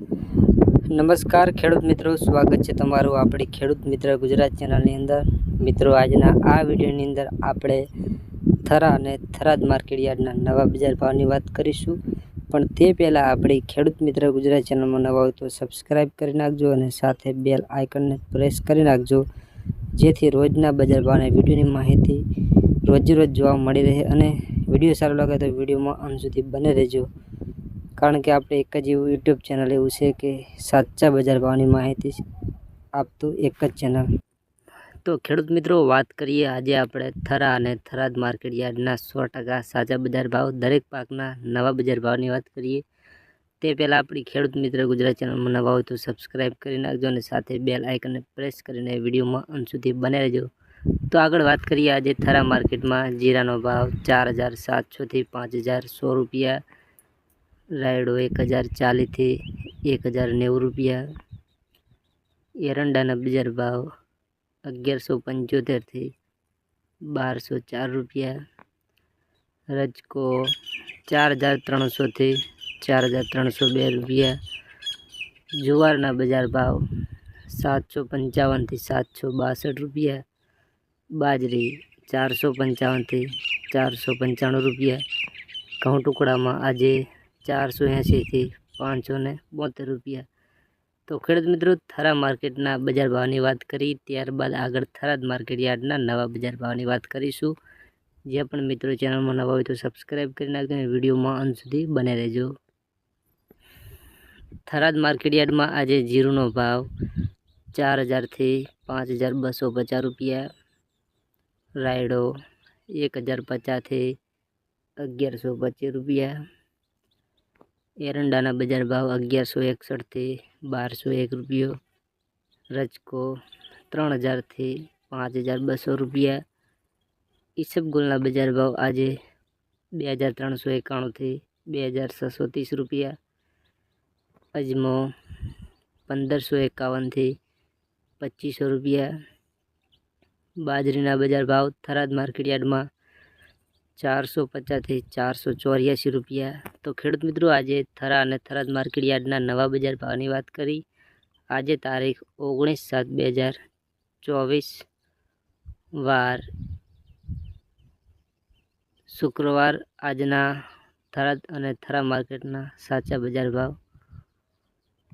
નમસ્કાર, ખેડૂત મિત્રો. સ્વાગત છે તમારું આપણી ખેડૂત મિત્ર ગુજરાત ચેનલની અંદર. મિત્રો, આજના આ વિડીયોની અંદર આપણે થરા અને થરાદ માર્કેટ યાર્ડના નવા બજાર ભાવની વાત કરીશું. પણ તે પહેલાં આપણી ખેડૂત મિત્ર ગુજરાત ચેનલમાં નવા હોય તો સબસ્ક્રાઈબ કરી નાખજો અને સાથે બેલ આઇકનને પ્રેસ કરી નાખજો. જેથી રોજના બજાર ભાવના વિડીયોની માહિતી રોજ જોવા મળી રહે અને વીડિયો સારો લાગે તો વિડીયોમાં અંત સુધી બને રહેજો. કારણ કે આપણે એક જ એવું યુટ્યુબ ચેનલ એવું છે કે સાચા બજાર ભાવની માહિતી આપતું એક જ ચેનલ તો ખેડૂત મિત્રો, વાત કરીએ આજે આપણે થરા અને થરાદ માર્કેટ યાર્ડના સો ટકા સાચા બજાર ભાવ. દરેક પાકના નવા બજાર ભાવની વાત કરીએ, તે પહેલાં આપણી ખેડૂત મિત્ર ગુજરાત ચેનલમાં નવા હોય તો સબસ્ક્રાઈબ કરી નાખજો અને સાથે બેલ આઇકનને પ્રેસ કરીને વિડીયોમાં અંત સુધી બને રહેજો. તો આગળ વાત કરીએ આજે થરા માર્કેટમાં જીરાનો ભાવ ચાર હજાર સાતસોથી પાંચ હજાર સો રૂપિયા રાયડો એક હજાર ચાલીસથી એક હજાર નેવું રૂપિયા. એરંડાના બજાર ભાવ અગિયારસો પંચોતેરથી બારસો ચાર રૂપિયા. રજકો ચાર હજાર ત્રણસોથી ચાર હજાર ત્રણસો બે રૂપિયા. જુવારના બજાર ભાવ સાતસો પંચાવનથી સાતસો બાસઠ રૂપિયા. બાજરી ચારસો પંચાવનથી ચારસો પંચાણું રૂપિયા. ઘઉં ટુકડામાં આજે ચારસો એંશીથી પાંચસો ને બોતેર રૂપિયા. તો ખેડૂત મિત્રો, થરા માર્કેટના બજાર ભાવની વાત કરી, ત્યારબાદ આગળ થરાદ માર્કેટ યાર્ડના નવા બજાર ભાવની વાત કરીશું. જે પણ મિત્રો ચેનલમાં નવા હોય તો સબસ્ક્રાઈબ કરી નાખજો અને વિડીયોમાં અંત સુધી બને રહેજો. થરાદ માર્કેટ યાર્ડમાં આજે જીરુનો ભાવ ચાર હજારથી પાંચ હજાર બસો પચાસ રૂપિયા. રાયડો એક હજાર પચાસથી અગિયારસો પચીસ રૂપિયા. એરંડાના બજાર ભાવ અગિયારસો એકસઠથી બારસો એક રૂપિયો, રજકો ત્રણ હજારથી પાંચ હજાર બસો રૂપિયા. ઈસબગુલના બજાર ભાવ આજે બે હજાર ત્રણસો એકાણુંથી બે હજાર છસો ત્રીસ રૂપિયા. અજમો પંદરસો એકાવનથી પચીસો રૂપિયા. બાજરીના બજાર ભાવ થરાદ માર્કેટ યાર્ડમાં ચારસો પચાસથી ચારસો ચોર્યાસી રૂપિયા. તો ખેડૂત મિત્રો, આજે થરા અને થરાદ માર્કેટ યાર્ડના નવા બજાર ભાવની વાત કરી. આજે તારીખ ઓગણીસ સાત બે હજાર ચોવીસ. વાર શુક્રવાર. આજના થરાદ અને થરા માર્કેટના સાચા બજાર ભાવ